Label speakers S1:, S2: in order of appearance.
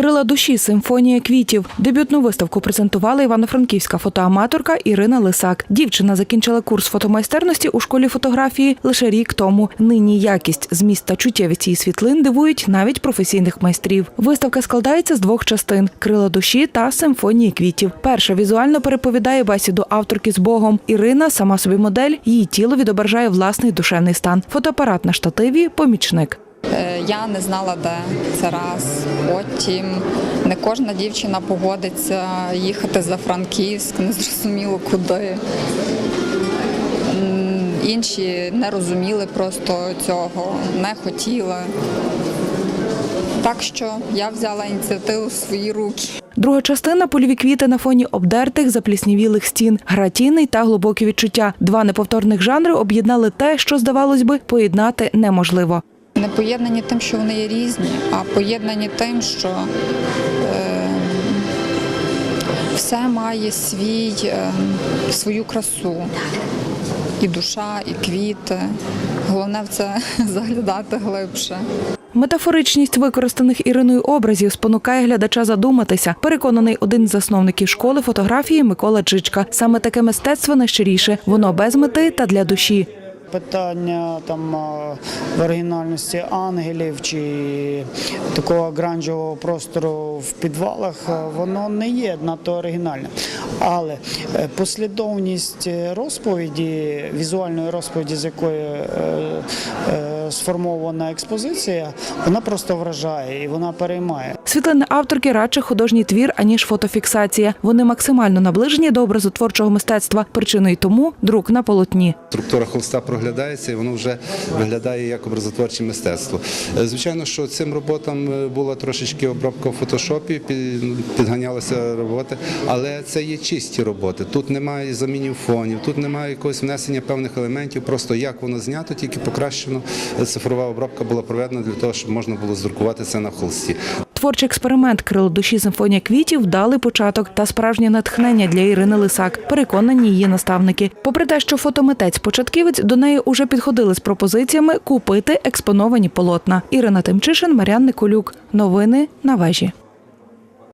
S1: Крила душі симфонія квітів. Дебютну виставку презентувала івано-франківська фотоаматорка Ірина Лисак. Дівчина закінчила курс фотомайстерності у школі фотографії лише рік тому. Нині якість, зміст та чуттєвість її світлин дивують навіть професійних майстрів. Виставка складається з двох частин: крила душі та симфонії квітів. Перша візуально переповідає бесіду авторки з Богом. Ірина сама собі модель, її тіло відображає власний душевний стан. Фотоапарат на штативі помічник.
S2: Е, Я не знала, де це раз. Потім не кожна дівчина погодиться їхати за Франківськ, не зрозуміло куди. Інші не розуміли просто цього, не хотіли. Так що я взяла ініціативу в свої руки.
S1: Друга частина польові квіти на фоні обдертих, запліснівілих стін, гратійний та глибокі відчуття. Два неповторних жанри об'єднали те, що здавалось би, поєднати неможливо.
S2: Не поєднані тим, що вони є різні, а поєднані тим, що е, все має свій, е, свою красу. І душа, і квіти. Головне в це заглядати глибше.
S1: Метафоричність використаних Іриною образів спонукає глядача задуматися. Переконаний один з засновників школи фотографії Микола Чичка. Саме таке мистецтво найщиріше. Воно без мети та для душі.
S3: Питання там оригінальності ангелів чи такого гранжового простору в підвалах, воно не є надто оригінальним. Але е, послідовність е, розповіді, візуальної розповіді, з якої е, е, сформована експозиція, вона просто вражає і вона переймає.
S1: Світлини авторки радше художній твір, аніж фотофіксація. Вони максимально наближені до образу творчого мистецтва. Причиною тому друк на полотні.
S4: Структура холста проглядається і воно вже виглядає як образотворче мистецтво. Е, Звичайно, що цим роботам е, була трошечки обробка в фотошопі, пі- підганялися роботи, але це є чисті роботи. Тут немає замінів фонів, тут немає якогось внесення певних елементів. Просто як воно знято, тільки покращено. Цифрова обробка була проведена для того, щоб можна було здрукувати це на холсті.
S1: Творчий експеримент «Крило душі симфонія квітів дали початок та справжнє натхнення для Ірини Лисак. Переконані її наставники. Попри те, що фотомитець-початківець до неї уже підходили з пропозиціями купити експоновані полотна. Ірина Тимчишин, Мар'ян Николюк. Новини на вежі.